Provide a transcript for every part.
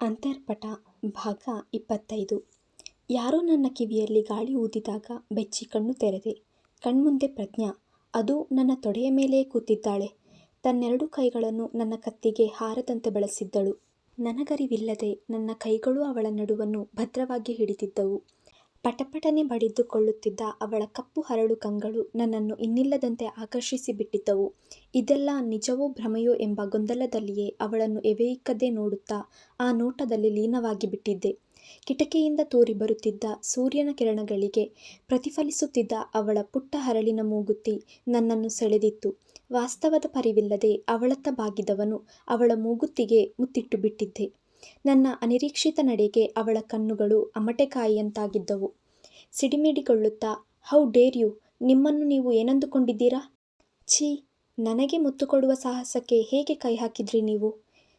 ಅಂತರ್ಪಟ, ಭಾಗ ಇಪ್ಪತ್ತೈದು ಯಾರೋ ನನ್ನ ಕಿವಿಯಲ್ಲಿ ಗಾಳಿ ಊದಿದಾಗ ಬೆಚ್ಚಿ ಕಣ್ಣು ತೆರೆದೆ. ಕಣ್ಮುಂದೆ ಪ್ರಜ್ಞಾ. ಅದು ನನ್ನ ತೊಡೆಯ ಮೇಲೆ ಕೂತಿದ್ದಾಳೆ. ತನ್ನೆರಡು ಕೈಗಳನ್ನು ನನ್ನ ಕತ್ತಿಗೆ ಹಾರದಂತೆ ಬಳಸಿದ್ದಳು. ನನಗರಿವಿಲ್ಲದೆ ನನ್ನ ಕೈಗಳು ಅವಳ ನಡುವನ್ನು ಭದ್ರವಾಗಿ ಹಿಡಿದಿದ್ದವು. ಪಟಪಟನೆ ಬಡಿದುಕೊಳ್ಳುತ್ತಿದ್ದ ಅವಳ ಕಪ್ಪು ಹರಳು ಕಂಗಳು ನನ್ನನ್ನು ಇನ್ನಿಲ್ಲದಂತೆ ಆಕರ್ಷಿಸಿಬಿಟ್ಟಿದ್ದವು. ಇದೆಲ್ಲ ನಿಜವೋ ಭ್ರಮೆಯೋ ಎಂಬ ಗೊಂದಲದಲ್ಲಿಯೇ ಅವಳನ್ನು ಎವೆಯಿಕ್ಕದೆ ನೋಡುತ್ತಾ ಆ ನೋಟದಲ್ಲಿ ಲೀನವಾಗಿ ಬಿಟ್ಟಿದ್ದೆ ಕಿಟಕಿಯಿಂದ ತೋರಿ ಬರುತ್ತಿದ್ದ ಸೂರ್ಯನ ಕಿರಣಗಳಿಗೆ ಪ್ರತಿಫಲಿಸುತ್ತಿದ್ದ ಅವಳ ಪುಟ್ಟ ಹರಳಿನ ಮೂಗುತಿ ನನ್ನನ್ನು ಸೆಳೆದಿತ್ತು. ವಾಸ್ತವದ ಪರಿವಿಲ್ಲದೆ ಅವಳತ್ತ ಬಾಗಿದವನು ಅವಳ ಮೂಗುತಿಗೆ ಮುತ್ತಿಟ್ಟುಬಿಟ್ಟಿದ್ದೆ. ನನ್ನ ಅನಿರೀಕ್ಷಿತ ನಡೆಗೆ ಅವಳ ಕಣ್ಣುಗಳು ಅಮಟೆಕಾಯಿಯಂತಾಗಿದ್ದವು. ಸಿಡಿಮಿಡಿಗೊಳ್ಳುತ್ತಾ ಹೌ ಡೇರ್ ಯು ನಿಮ್ಮನ್ನು ನೀವು ಏನಂದುಕೊಂಡಿದ್ದೀರಾ? ಛೀ, ನನಗೆ ಮುತ್ತು ಕೊಡುವ ಸಾಹಸಕ್ಕೆ ಹೇಗೆ ಕೈ ಹಾಕಿದ್ರಿ ನೀವು?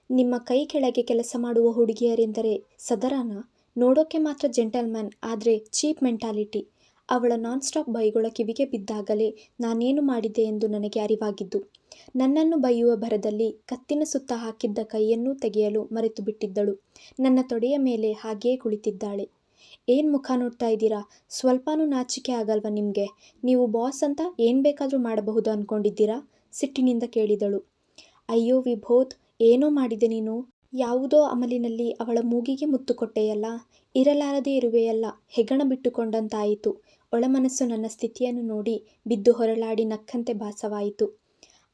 ನಿಮ್ಮ ಕೈ ಕೆಳಗೆ ಕೆಲಸ ಮಾಡುವ ಹುಡುಗಿಯರೆಂದರೆ ಸದರಾನ ನೋಡೋಕೆ ಮಾತ್ರ ಜೆಂಟಲ್ಮನ್ ಆದರೆ ಚೀಪ್ ಮೆಂಟಾಲಿಟಿ. ಅವಳ ನಾನ್ ಸ್ಟಾಪ್ ಬೈಗಳ ಕಿವಿಗೆ ಬಿದ್ದಾಗಲೇ ನಾನೇನು ಮಾಡಿದೆ ಎಂದು ನನಗೆ ಅರಿವಾಗಿದ್ದು. ನನ್ನನ್ನು ಬೈಯುವ ಭರದಲ್ಲಿ ಕತ್ತಿನ ಸುತ್ತ ಹಾಕಿದ್ದ ಕೈಯನ್ನೂ ತೆಗೆಯಲು ಮರೆತುಬಿಟ್ಟಿದ್ದಳು. ನನ್ನ ತೊಡೆಯ ಮೇಲೆ ಹಾಗೆಯೇ ಕುಳಿತಿದ್ದಾಳೆ. ಏನು ಮುಖ ನೋಡ್ತಾ ಇದ್ದೀರಾ ಸ್ವಲ್ಪನೂ ನಾಚಿಕೆ ಆಗಲ್ವಾ ನಿಮಗೆ ನೀವು ಬಾಸ್ ಅಂತ ಏನು ಬೇಕಾದರೂ ಮಾಡಬಹುದು ಅಂದ್ಕೊಂಡಿದ್ದೀರಾ ಸಿಟ್ಟಿನಿಂದ ಕೇಳಿದಳು. ಅಯ್ಯೋ ವಿಭೋತ್, ಏನೋ ಮಾಡಿದೆ ನೀನು? ಯಾವುದೋ ಅಮಲಿನಲ್ಲಿ ಅವಳ ಮೂಗಿಗೆ ಮುತ್ತು ಕೊಟ್ಟೆಯಲ್ಲ? ಇರಲಾರದೆ ಇರುವೆಯಲ್ಲ, ಹೆಗಣ ಬಿಟ್ಟುಕೊಂಡಂತಾಯಿತು. ಒಳಮನಸ್ಸು ನನ್ನ ಸ್ಥಿತಿಯನ್ನು ನೋಡಿ ಬಿದ್ದು ಹೊರಳಾಡಿ ನಕ್ಕಂತೆ ಭಾಸವಾಯಿತು.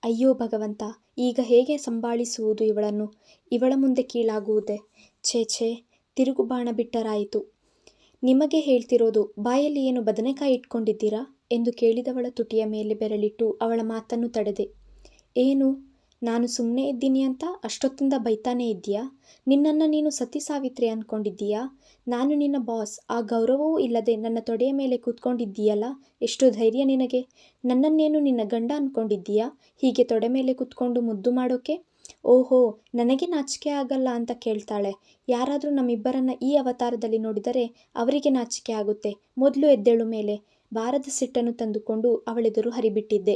ಅಯ್ಯೋ ಭಗವಂತ, ಈಗ ಹೇಗೆ ಸಂಭಾಳಿಸುವುದು ಇವಳನ್ನು? ಇವಳ ಮುಂದೆ ಕೀಳಾಗುವುದೇ? ಛೇ ಛೇ ತಿರುಗುಬಾಣ ಬಿಟ್ಟರಾಯಿತು. ನಿಮಗೆ ಹೇಳ್ತಿರೋದು ಬಾಯಲ್ಲಿ ಏನು ಬದನೆಕಾಯಿ ಇಟ್ಕೊಂಡಿದ್ದೀರಾ? ಎಂದು ಕೇಳಿದವಳ ತುಟಿಯ ಮೇಲೆ ಬೆರಳಿಟ್ಟು ಅವಳ ಮಾತನ್ನು ತಡೆದೆ. ಏನು? ನಾನು ಸುಮ್ಮನೆ ಇದ್ದೀನಿ ಅಂತ ಅಷ್ಟೊತ್ತಿಂದ ಬೈತಾನೇ ಇದ್ದೀಯಾ? ನಿನ್ನನ್ನು ನೀನು ಸತಿ ಸಾವಿತ್ರಿ ಅಂದ್ಕೊಂಡಿದ್ದೀಯಾ ನಾನು ನಿನ್ನ ಬಾಸ್, ಆ ಗೌರವವೂ ಇಲ್ಲದೆ ನನ್ನ ತೊಡೆಯ ಮೇಲೆ ಕೂತ್ಕೊಂಡಿದ್ದೀಯಲ್ಲ ಎಷ್ಟು ಧೈರ್ಯ ನಿನಗೆ? ನನ್ನನ್ನೇನು ನಿನ್ನ ಗಂಡ ಅಂದ್ಕೊಂಡಿದ್ದೀಯಾ ಹೀಗೆ ತೊಡೆ ಮೇಲೆ ಕೂತ್ಕೊಂಡು ಮುದ್ದು ಮಾಡೋಕೆ? ಓಹೋ, ನನಗೆ ನಾಚಿಕೆ ಆಗಲ್ಲ ಅಂತ ಕೇಳ್ತಾಳೆ. ಯಾರಾದರೂ ನಮ್ಮಿಬ್ಬರನ್ನ ಈ ಅವತಾರದಲ್ಲಿ ನೋಡಿದರೆ ಅವರಿಗೆ ನಾಚಿಕೆ ಆಗುತ್ತೆ. ಮೊದಲು ಎದ್ದೇಳು ಮೇಲೆ. ಬಾರದ ಸಿಟ್ಟನ್ನು ತಂದುಕೊಂಡು ಅವಳೆದುರು ಹರಿಬಿಟ್ಟಿದ್ದೆ.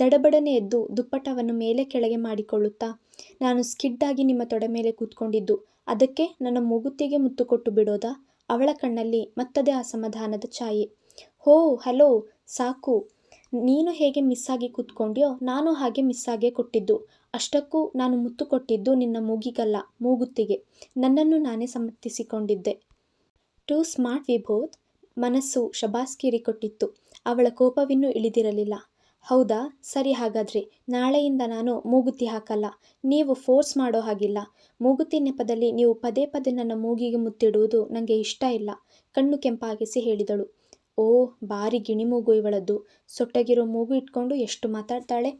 ದಡಬಡನೆ ಎದ್ದು ದುಪ್ಪಟವನ್ನು ಮೇಲೆ ಕೆಳಗೆ ಮಾಡಿಕೊಳ್ಳುತ್ತಾ ನಾನು ಸ್ಕಿಡ್ಡಾಗಿ ಆಗಿ ನಿಮ್ಮ ತೊಡೆ ಮೇಲೆ ಕೂತ್ಕೊಂಡಿದ್ದು ಅದಕ್ಕೆ ನನ್ನ ಮೂಗುತ್ತಿಗೆ ಮುತ್ತು ಕೊಟ್ಟು ಬಿಡೋದಾ? ಅವಳ ಕಣ್ಣಲ್ಲಿ ಮತ್ತದೇ ಅಸಮಾಧಾನದ ಛಾಯೆ. ಹೋ, ಹಲೋ, ಸಾಕು. ನೀನು ಹೇಗೆ ಮಿಸ್ಸಾಗಿ ಕೂತ್ಕೊಂಡ್ಯೋ ನಾನು ಹಾಗೆ ಮಿಸ್ಸಾಗೇ ಕೊಟ್ಟಿದ್ದು. ಅಷ್ಟಕ್ಕೂ ನಾನು ಮುತ್ತು ಕೊಟ್ಟಿದ್ದು ನಿನ್ನ ಮೂಗಿಗಲ್ಲ ಮೂಗುತ್ತಿಗೆ ನನ್ನನ್ನು ನಾನೇ ಸಮರ್ಥಿಸಿಕೊಂಡಿದ್ದೆ. Two smart ವಿಭೋದ್. ಮನಸ್ಸು ಶಬಾಸ್ಕಿರಿ ಕೊಟ್ಟಿತ್ತು. ಅವಳ ಕೋಪವಿನ್ನೂ ಇಳಿದಿರಲಿಲ್ಲ. ಹೌದಾ ಸರಿ ಹಾಗಾದ್ರೆ, ನಾಳೆಯಿಂದ ನಾನು ಮೂಗುತಿ ಹಾಕಲ್ಲ. ನೀವು ಫೋರ್ಸ್ ಮಾಡೋ ಹಾಗಿಲ್ಲ. ಮೂಗುತಿ ನೆಪದಲ್ಲಿ ನೀವು ಪದೇ ಪದೇ ನನ್ನ ಮೂಗಿಗೆ ಮುತ್ತಿಡುವುದು ನನಗೆ ಇಷ್ಟ ಇಲ್ಲ ಕಣ್ಣು ಕೆಂಪಾಗಿಸಿ ಹೇಳಿದಳು. ಓ ಗಿಣಿ ಮೂಗು ಇವಳದ್ದು. ಸೊಟ್ಟಗಿರೋ ಮೂಗು ಇಟ್ಕೊಂಡು ಎಷ್ಟು ಮಾತಾಡ್ತಾಳೆ.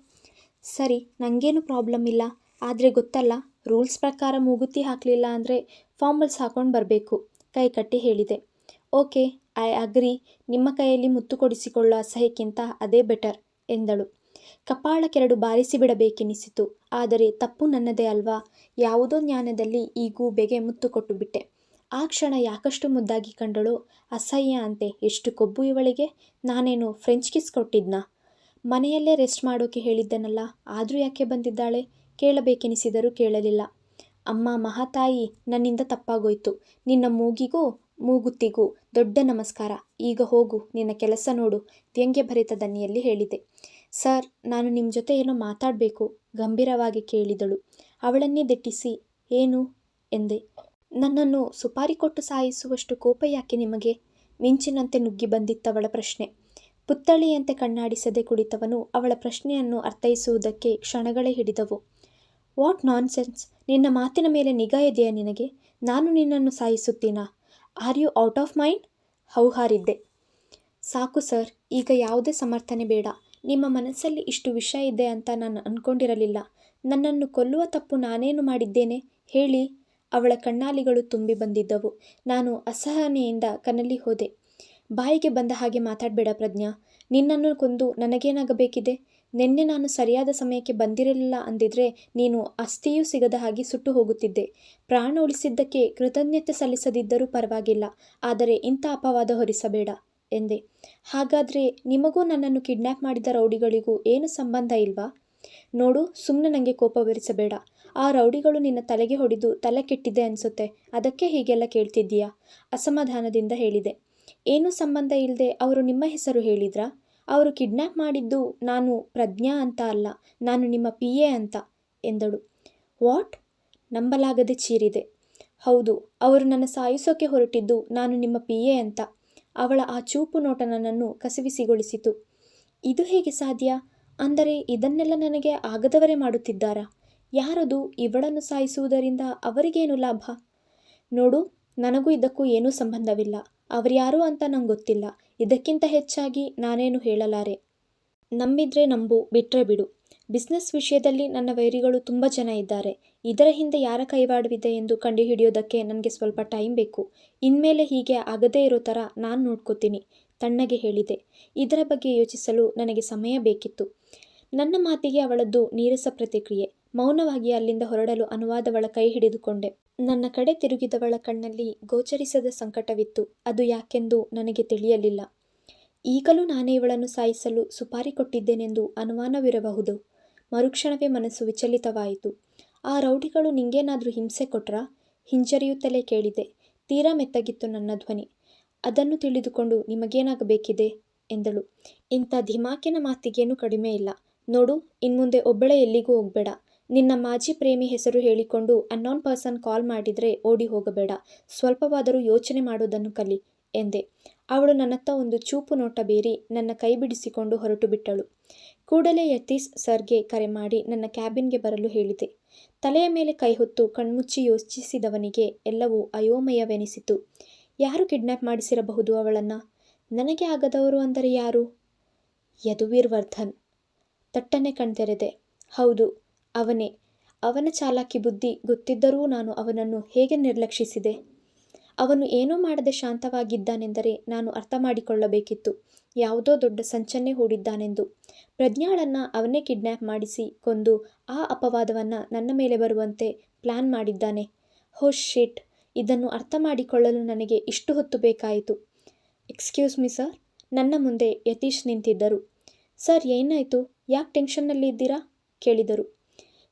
ಸರಿ ನನಗೇನು ಪ್ರಾಬ್ಲಮ್ ಇಲ್ಲ. ಆದರೆ ಗೊತ್ತಲ್ಲ, ರೂಲ್ಸ್ ಪ್ರಕಾರ ಮೂಗುತಿ ಹಾಕಲಿಲ್ಲ ಅಂದರೆ ಫಾರ್ಮಲ್ಸ್ ಬರಬೇಕು, ಕೈ ಕಟ್ಟಿ ಹೇಳಿದೆ. ಓಕೆ, ಐ ಅಗ್ರಿ ನಿಮ್ಮ ಕೈಯಲ್ಲಿ ಮುತ್ತು ಕೊಡಿಸಿಕೊಳ್ಳೋ ಅಸಹ್ಯಕ್ಕಿಂತ ಅದೇ ಬೆಟರ್ ಎಂದಳು. ಕಪಾಳಕ್ಕೆರಡು ಕೆರಡು ಬಾರಿಸಿಬಿಡಬೇಕೆನಿಸಿತು. ಆದರೆ ತಪ್ಪು ನನ್ನದೇ ಅಲ್ವಾ? ಯಾವುದೋ ಜ್ಞಾನದಲ್ಲಿ ಈ ಗೂಬೆಗೆ ಮುತ್ತು ಕೊಟ್ಟುಬಿಟ್ಟೆ. ಆ ಕ್ಷಣ ಯಾಕಷ್ಟು ಮುದ್ದಾಗಿ ಕಂಡಳು ಅಸಹ್ಯ ಅಂತೆ ಎಷ್ಟು ಕೊಬ್ಬು ಇವಳಿಗೆ? ನಾನೇನು ಫ್ರೆಂಚ್ ಕಿಸ್ ಕೊಟ್ಟಿದ್ನಾ? ಮನೆಯಲ್ಲೇ ರೆಸ್ಟ್ ಮಾಡೋಕೆ ಹೇಳಿದ್ದೆನಲ್ಲ ಆದರೂ ಯಾಕೆ ಬಂದಿದ್ದಾಳೆ? ಕೇಳಬೇಕೆನಿಸಿದರೂ ಕೇಳಲಿಲ್ಲ. ಅಮ್ಮ ಮಹಾತಾಯಿ, ನನ್ನಿಂದ ತಪ್ಪಾಗೋಯ್ತು. ನಿನ್ನ ಮೂಗಿಗೂ ಮೂಗುತಿಗೂ ದೊಡ್ಡ ನಮಸ್ಕಾರ. ಈಗ ಹೋಗು, ನಿನ್ನ ಕೆಲಸ ನೋಡು ವ್ಯಂಗ್ಯಭರಿತ ದನಿಯಲ್ಲಿ ಹೇಳಿದೆ. ಸರ್, ನಾನು ನಿಮ್ಮ ಜೊತೆ ಏನೋ ಮಾತಾಡಬೇಕು, ಗಂಭೀರವಾಗಿ ಕೇಳಿದಳು. ಅವಳನ್ನೇ ದಿಟ್ಟಿಸಿ, ಏನು? ಎಂದೆ. ನನ್ನನ್ನು ಸುಪಾರಿ ಕೊಟ್ಟು ಸಾಯಿಸುವಷ್ಟು ಕೋಪ ಯಾಕೆ ನಿಮಗೆ? ಮಿಂಚಿನಂತೆ ನುಗ್ಗಿ ಬಂದಿತ್ತವಳ ಪ್ರಶ್ನೆ. ಪುತ್ಥಳಿಯಂತೆ ಕಣ್ಣಾಡಿಸದೆ ಕುಳಿತವನು ಅವಳ ಪ್ರಶ್ನೆಯನ್ನು ಅರ್ಥೈಸುವುದಕ್ಕೆ ಕ್ಷಣಗಳೇ ಹಿಡಿದವು. ವಾಟ್ ನಾನ್ಸೆನ್ಸ್, ನಿನ್ನ ಮಾತಿನ ಮೇಲೆ ನಿಗಾ ಇದೆಯಾ ನಿನಗೆ? ನಾನು ನಿನ್ನನ್ನು ಸಾಯಿಸುತ್ತೀನಾ? Are you out of mind? ಹೌಹಾರಿದ್ದೆ. ಸಾಕು ಸರ್, ಈಗ ಯಾವುದೇ ಸಮರ್ಥನೆ ಬೇಡ. ನಿಮ್ಮ ಮನಸ್ಸಲ್ಲಿ ಇಷ್ಟು ವಿಷ ಇದೆ ಅಂತ ನಾನು ಅಂದ್ಕೊಂಡಿರಲಿಲ್ಲ ನನ್ನನ್ನು ಕೊಲ್ಲುವ ತಪ್ಪು ನಾನೇನು ಮಾಡಿದ್ದೇನೆ? ಹೇಳಿ ಅವಳ ಕಣ್ಣಾಲಿಗಳು ತುಂಬಿ ಬಂದಿದ್ದವು. ನಾನು ಅಸಹನೆಯಿಂದ ಕನಲಿ ಹೋದೆ. ಬಾಯಿಗೆ ಬಂದ ಹಾಗೆ ಮಾತಾಡಬೇಡ ಪ್ರಜ್ಞಾ. ನಿನ್ನನ್ನು ಕೊಂದು ನನಗೇನಾಗಬೇಕಿದೆ? ನೆನ್ನೆ ನಾನು ಸರಿಯಾದ ಸಮಯಕ್ಕೆ ಬಂದಿರಲಿಲ್ಲ ಅಂದಿದ್ರೆ ನೀನು ಅಸ್ಥಿಯೂ ಸಿಗದ ಹಾಗೆ ಸುಟ್ಟು ಹೋಗುತ್ತಿದ್ದೆ. ಪ್ರಾಣ ಉಳಿಸಿದ್ದಕ್ಕೆ ಕೃತಜ್ಞತೆ ಸಲ್ಲಿಸದಿದ್ದರೂ ಪರವಾಗಿಲ್ಲ, ಆದರೆ ಇಂಥ ಅಪವಾದ ಹೊರಿಸಬೇಡ, ಎಂದೆ. ಹಾಗಾದರೆ ನಿಮಗೂ ನನ್ನನ್ನು ಕಿಡ್ನ್ಯಾಪ್ ಮಾಡಿದ ರೌಡಿಗಳಿಗೂ ಏನು ಸಂಬಂಧ ಇಲ್ವಾ? ನೋಡು ಸುಮ್ಮನೆ ನನಗೆ ಕೋಪ ಬರಿಸಬೇಡ. ಆ ರೌಡಿಗಳು ನಿನ್ನ ತಲೆಗೆ ಹೊಡೆದು ತಲೆ ಕೆಟ್ಟಿದೆ ಅನಿಸುತ್ತೆ, ಅದಕ್ಕೆ ಹೀಗೆಲ್ಲ ಕೇಳ್ತಿದ್ದೀಯಾ ಅಸಮಾಧಾನದಿಂದ ಹೇಳಿದೆ ಏನೂ ಸಂಬಂಧ ಇಲ್ಲದೆ ಅವರು ನಿಮ್ಮ ಹೆಸರು ಹೇಳಿದ್ರಾ ಅವರು ಕಿಡ್ನ್ಯಾಪ್ ಮಾಡಿದ್ದು ನಾನು ಪ್ರಜ್ಞಾ ಅಂತ ಅಲ್ಲ, ನಾನು ನಿಮ್ಮ ಪಿ ಎ ಅಂತ ಎಂದಳು. ವಾಟ್? ನಂಬಲಾಗದೆ ಚೀರಿದೆ. ಹೌದು, ಅವರು ನನ್ನ ಸಾಯಿಸೋಕೆ ಹೊರಟಿದ್ದು ನಾನು ನಿಮ್ಮ ಪಿ ಅಂತ. ಅವಳ ಆ ಚೂಪು ನೋಟ ನನ್ನನ್ನು ಕಸಿವಿಸಿಗೊಳಿಸಿತು. ಇದು ಹೇಗೆ ಸಾಧ್ಯ? ಅಂದರೆ ಇದನ್ನೆಲ್ಲ ನನಗೆ ಆಗದವರೇ ಮಾಡುತ್ತಿದ್ದಾರಾ? ಯಾರದು ಇವಳನ್ನು ಸಾಯಿಸುವುದರಿಂದ ಅವರಿಗೇನು ಲಾಭ? ನೋಡು, ನನಗೂ ಇದಕ್ಕೂ ಏನೂ ಸಂಬಂಧವಿಲ್ಲ. ಅವರ್ಯಾರು ಅಂತ ನಂಗೆ ಗೊತ್ತಿಲ್ಲ. ಇದಕ್ಕಿಂತ ಹೆಚ್ಚಾಗಿ ನಾನೇನು ಹೇಳಲಾರೆ? ನಂಬಿದ್ರೆ ನಂಬು ಬಿಟ್ಟರೆ ಬಿಡು. ಬಿಸ್ನೆಸ್ ವಿಷಯದಲ್ಲಿ ನನ್ನ ವೈರಿಗಳು ತುಂಬ ಜನ ಇದ್ದಾರೆ. ಇದರ ಹಿಂದೆ ಯಾರ ಕೈವಾಡವಿದೆ ಎಂದು ಕಂಡುಹಿಡಿಯೋದಕ್ಕೆ ನನಗೆ ಸ್ವಲ್ಪ ಟೈಮ್ ಬೇಕು. ಇನ್ಮೇಲೆ ಹೀಗೆ ಆಗದೇ ಇರೋ ಥರ ನಾನು ನೋಡ್ಕೋತೀನಿ, ತಣ್ಣಗೆ ಹೇಳಿದೆ. ಇದರ ಬಗ್ಗೆ ಯೋಚಿಸಲು ನನಗೆ ಸಮಯ ಬೇಕಿತ್ತು. ನನ್ನ ಮಾತಿಗೆ ಅವಳದ್ದು ನೀರಸ ಪ್ರತಿಕ್ರಿಯೆ. ಮೌನವಾಗಿ ಅಲ್ಲಿಂದ ಹೊರಡಲು ಅನುವಾದವಳ ಕೈ ಹಿಡಿದುಕೊಂಡೆ. ನನ್ನ ಕಡೆ ತಿರುಗಿದವಳ ಕಣ್ಣಲ್ಲಿ ಗೋಚರಿಸದ ಸಂಕಟವಿತ್ತು. ಅದು ಯಾಕೆಂದು ನನಗೆ ತಿಳಿಯಲಿಲ್ಲ. ಈಗಲೂ ನಾನೇ ಇವಳನ್ನು ಸಾಯಿಸಲು ಸುಪಾರಿ ಕೊಟ್ಟಿದ್ದೇನೆಂದು ಅನುಮಾನವಿರಬಹುದು. ಮರುಕ್ಷಣವೇ ಮನಸ್ಸು ವಿಚಲಿತವಾಯಿತು. ಆ ರೌಡಿಗಳು ನಿಂಗೇನಾದರೂ ಹಿಂಸೆ ಕೊಟ್ರಾ? ಹಿಂಜರಿಯುತ್ತಲೇ ಕೇಳಿದೆ. ತೀರಾ ಮೆತ್ತಗಿತ್ತು ನನ್ನ ಧ್ವನಿ. ಅದನ್ನು ತಿಳಿದುಕೊಂಡು ನಿಮಗೇನಾಗಬೇಕಿದೆ? ಎಂದಳು. ಇಂಥ ಧಿಮಾಕಿನ ಮಾತಿಗೇನು ಕಡಿಮೆ ಇಲ್ಲ. ನೋಡು, ಇನ್ಮುಂದೆ ಒಬ್ಬಳೇ ಎಲ್ಲಿಗೂ ಹೋಗಬೇಡ. ನಿನ್ನ ಮಾಜಿ ಪ್ರೇಮಿ ಹೆಸರು ಹೇಳಿಕೊಂಡು ಅನ್ನೋನ್ ಪರ್ಸನ್ ಕಾಲ್ ಮಾಡಿದರೆ ಓಡಿ ಹೋಗಬೇಡ. ಸ್ವಲ್ಪವಾದರೂ ಯೋಚನೆ ಮಾಡೋದನ್ನು ಕಲಿ, ಎಂದೆ. ಅವಳು ನನ್ನತ್ತ ಒಂದು ಚೂಪು ನೋಟ ಬೀರಿ ನನ್ನ ಕೈ ಬಿಡಿಸಿಕೊಂಡು ಹೊರಟು ಬಿಟ್ಟಳು. ಕೂಡಲೇ ಯತೀಸ್ ಸರ್ಗೆ ಕರೆ ಮಾಡಿ ನನ್ನ ಕ್ಯಾಬಿನ್ಗೆ ಬರಲು ಹೇಳಿದೆ. ತಲೆಯ ಮೇಲೆ ಕೈ ಹೊತ್ತು ಕಣ್ಮುಚ್ಚಿ ಯೋಚಿಸಿದವನಿಗೆ ಎಲ್ಲವೂ ಅಯೋಮಯವೆನಿಸಿತು. ಯಾರು ಕಿಡ್ನ್ಯಾಪ್ ಮಾಡಿಸಿರಬಹುದು ಅವಳನ್ನು? ನನಗೆ ಆಗದವರು ಅಂದರೆ ಯಾರು? ಯದುವೀರ್ ವರ್ಧನ್ ತಟ್ಟನೆ ಕಣ್ತೆರೆದೆ. ಹೌದು ಅವನೇ, ಅವನ ಚಾಲಾಕಿ ಬುದ್ಧಿ ಗೊತ್ತಿದ್ದರೂ ನಾನು ಅವನನ್ನು ಹೇಗೆ ನಿರ್ಲಕ್ಷಿಸಿದೆ? ಅವನು ಏನೂ ಮಾಡದೆ ಶಾಂತವಾಗಿದ್ದಾನೆಂದರೆ ನಾನು ಅರ್ಥ ಮಾಡಿಕೊಳ್ಳಬೇಕಿತ್ತು ಯಾವುದೋ ದೊಡ್ಡ ಸಂಚನ್ನೇ ಹೂಡಿದ್ದಾನೆಂದು. ಪ್ರಜ್ಞಾಳನ್ನು ಅವನೇ ಕಿಡ್ನ್ಯಾಪ್ ಮಾಡಿಸಿ ಕೊಂದು ಆ ಅಪವಾದವನ್ನು ನನ್ನ ಮೇಲೆ ಬರುವಂತೆ ಪ್ಲ್ಯಾನ್ ಮಾಡಿದ್ದಾನೆ. ಹೋ ಶಿಟ್ ಇದನ್ನು ಅರ್ಥ ಮಾಡಿಕೊಳ್ಳಲು ನನಗೆ ಇಷ್ಟು ಹೊತ್ತು ಬೇಕಾಯಿತು. ಎಕ್ಸ್ಕ್ಯೂಸ್ ಮಿ ಸರ್, ನನ್ನ ಮುಂದೆ ಯತೀಶ್ ನಿಂತಿದ್ದರು. ಸರ್, ಏನಾಯಿತು? ಯಾಕೆ ಟೆನ್ಷನ್ನಲ್ಲಿ ಇದ್ದೀರಾ? ಕೇಳಿದರು.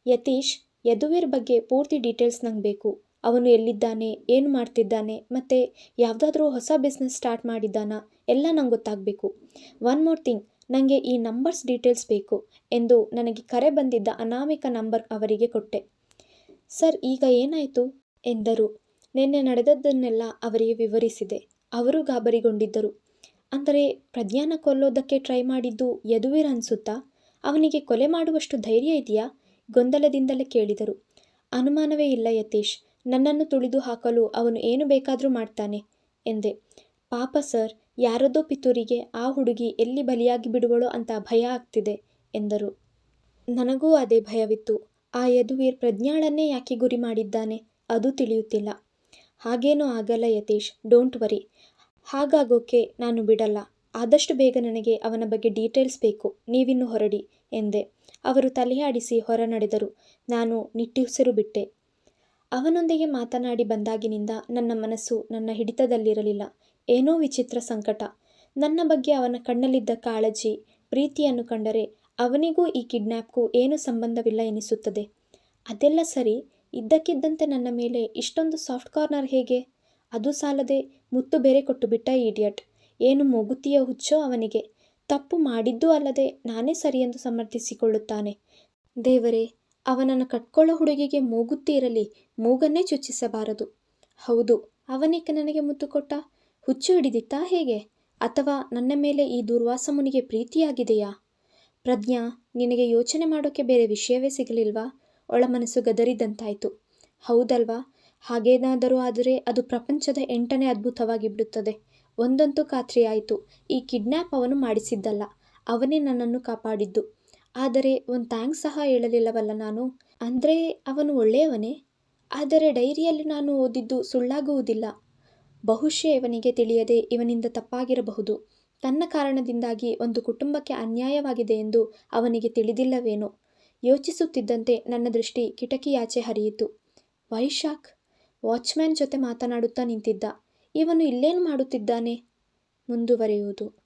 ಯತೀಶ್, ಯದುವೀರ್ ಬಗ್ಗೆ ಪೂರ್ತಿ ಡೀಟೇಲ್ಸ್ ನಂಗೆ ಬೇಕು. ಅವನು ಎಲ್ಲಿದ್ದಾನೆ, ಏನು ಮಾಡ್ತಿದ್ದಾನೆ, ಮತ್ತು ಯಾವುದಾದ್ರೂ ಹೊಸ ಬಿಸ್ನೆಸ್ ಸ್ಟಾರ್ಟ್ ಮಾಡಿದ್ದಾನಾ, ಎಲ್ಲ ನಂಗೆ ಗೊತ್ತಾಗಬೇಕು. ಒನ್ ಮೋರ್ ಥಿಂಗ್ ನನಗೆ ಈ ನಂಬರ್ಸ್ ಡೀಟೇಲ್ಸ್ ಬೇಕು ಎಂದು ನನಗೆ ಕರೆ ಬಂದಿದ್ದ ಅನಾಮಿಕ ನಂಬರ್ ಅವರಿಗೆ ಕೊಟ್ಟೆ. ಸರ್, ಈಗ ಏನಾಯಿತು? ಎಂದರು. ನಿನ್ನೆ ನಡೆದದ್ದನ್ನೆಲ್ಲ ಅವರಿಗೆ ವಿವರಿಸಿದೆ. ಅವರು ಗಾಬರಿಗೊಂಡಿದ್ದರು. ಅಂದರೆ ಪ್ರಜ್ಞಾನ ಕೊಲ್ಲೋದಕ್ಕೆ ಟ್ರೈ ಮಾಡಿದ್ದು ಯದುವೀರ್ ಅನಿಸುತ್ತಾ? ಅವನಿಗೆ ಕೊಲೆ ಮಾಡುವಷ್ಟು ಧೈರ್ಯ ಇದೆಯಾ? ಗೊಂದಲದಿಂದಲೇ ಕೇಳಿದರು. ಅನುಮಾನವೇ ಇಲ್ಲ ಯತೀಶ್. ನನ್ನನ್ನು ತುಳಿದು ಹಾಕಲು ಅವನು ಏನು ಬೇಕಾದರೂ ಮಾಡ್ತಾನೆ ಎಂದೆ. ಪಾಪ ಸರ್, ಯಾರದೋ ಪಿತೂರಿಗೆ ಆ ಹುಡುಗಿ ಎಲ್ಲಿ ಬಲಿಯಾಗಿ ಬಿಡುವಳೋ ಅಂತ ಭಯ ಆಗ್ತಿದೆ ಎಂದರು. ನನಗೂ ಅದೇ ಭಯವಿತ್ತು. ಆ ಯದುವೀರ್ ಪ್ರಜ್ಞಾಳನ್ನೇ ಯಾಕೆ ಗುರಿ ಮಾಡಿದ್ದಾನೆ ಅದು ತಿಳಿಯುತ್ತಿಲ್ಲ. ಹಾಗೇನೂ ಆಗಲ್ಲ ಯತೀಶ್, ಡೋಂಟ್ ವರಿ. ಹಾಗಾಗೋಕೆ ನಾನು ಬಿಡಲ್ಲ. ಆದಷ್ಟು ಬೇಗ ನನಗೆ ಅವನ ಬಗ್ಗೆ ಡೀಟೇಲ್ಸ್ ಬೇಕು, ನೀವಿನ್ನು ಹೊರಡಿ, ಎಂದೆ. ಅವರು ತಲೆಯಾಡಿಸಿ ಹೊರ ನಡೆದರು ನಾನು ನಿಟ್ಟುಸಿರು ಬಿಟ್ಟೆ. ಅವನೊಂದಿಗೆ ಮಾತನಾಡಿ ಬಂದಾಗಿನಿಂದ ನನ್ನ ಮನಸ್ಸು ನನ್ನ ಹಿಡಿತದಲ್ಲಿರಲಿಲ್ಲ. ಏನೋ ವಿಚಿತ್ರ ಸಂಕಟ. ನನ್ನ ಬಗ್ಗೆ ಅವನ ಕಣ್ಣಲ್ಲಿದ್ದ ಕಾಳಜಿ, ಪ್ರೀತಿಯನ್ನು ಕಂಡರೆ ಅವನಿಗೂ ಈ ಕಿಡ್ನ್ಯಾಪ್ಗೂ ಏನೂ ಸಂಬಂಧವಿಲ್ಲ ಎನಿಸುತ್ತದೆ. ಅದೆಲ್ಲ ಸರಿ, ಇದ್ದಕ್ಕಿದ್ದಂತೆ ನನ್ನ ಮೇಲೆ ಇಷ್ಟೊಂದು ಸಾಫ್ಟ್ ಕಾರ್ನರ್ ಹೇಗೆ? ಅದು ಸಾಲದೆ ಮುತ್ತು ಬೇರೆ ಕೊಟ್ಟು ಬಿಟ್ಟ ಇಡಿಯಟ್ ಏನು ಮೂಗುತಿಯ ಹುಚ್ಚೋ ಅವನಿಗೆ. ತಪ್ಪು ಮಾಡಿದ್ದೂ ಅಲ್ಲದೆ ನಾನೇ ಸರಿಯೆಂದು ಸಮರ್ಥಿಸಿಕೊಳ್ಳುತ್ತಾನೆ. ದೇವರೇ, ಅವನನ್ನು ಕಟ್ಕೊಳ್ಳೋ ಹುಡುಗಿಗೆ ಮೂಗುತ್ತಿ ಇರಲಿ, ಮೂಗನ್ನೇ ಚುಚ್ಚಿಸಬಾರದು. ಹೌದು, ಅವನೇಕೆ ನನಗೆ ಮುತ್ತು ಕೊಟ್ಟ? ಹುಚ್ಚು ಹಿಡಿದಿತ್ತಾ ಹೇಗೆ? ಅಥವಾ ನನ್ನ ಮೇಲೆ ಈ ದುರ್ವಾಸ ಮುನಿಗೆ ಪ್ರೀತಿಯಾಗಿದೆಯಾ? ಪ್ರಜ್ಞಾ, ನಿನಗೆ ಯೋಚನೆ ಮಾಡೋಕ್ಕೆ ಬೇರೆ ವಿಷಯವೇ ಸಿಗಲಿಲ್ವಾ? ಒಳ ಮನಸ್ಸು ಗದರಿದಂತಾಯಿತು. ಹೌದಲ್ವಾ? ಹಾಗೇನಾದರೂ ಆದರೆ ಅದು ಪ್ರಪಂಚದ ಎಂಟನೇ ಅದ್ಭುತವಾಗಿ ಬಿಡುತ್ತದೆ. ಒಂದಂತೂ ಖಾತ್ರಿಯಾಯಿತು. ಈ ಕಿಡ್ನ್ಯಾಪ್ ಅವನು ಮಾಡಿಸಿದ್ದಲ್ಲ. ಅವನೇ ನನ್ನನ್ನು ಕಾಪಾಡಿದ್ದು. ಆದರೆ ಒಂದು ಥ್ಯಾಂಕ್ಸ್ ಸಹ ಹೇಳಲಿಲ್ಲವಲ್ಲ ನಾನು? ಅಂದರೆ ಅವನು ಒಳ್ಳೆಯವನೇ? ಆದರೆ ಡೈರಿಯಲ್ಲಿ ನಾನು ಓದಿದ್ದು ಸುಳ್ಳಾಗುವುದಿಲ್ಲ. ಬಹುಶಃ ಇವನಿಗೆ ತಿಳಿಯದೆ ಇವನಿಂದ ತಪ್ಪಾಗಿರಬಹುದು. ತನ್ನ ಕಾರಣದಿಂದಾಗಿ ಒಂದು ಕುಟುಂಬಕ್ಕೆ ಅನ್ಯಾಯವಾಗಿದೆ ಎಂದು ಅವನಿಗೆ ತಿಳಿದಿಲ್ಲವೇನೋ? ಯೋಚಿಸುತ್ತಿದ್ದಂತೆ ನನ್ನ ದೃಷ್ಟಿ ಕಿಟಕಿಯಾಚೆ ಹರಿಯಿತು. ವೈಶಾಖ್, ವಾಚ್ಮ್ಯಾನ್ ಜೊತೆ ಮಾತನಾಡುತ್ತಾ ನಿಂತಿದ್ದ. ಇವನು ಇಲ್ಲೇನು ಮಾಡುತ್ತಿದ್ದಾನೆ? ಮುಂದುವರೆಯುವುದು.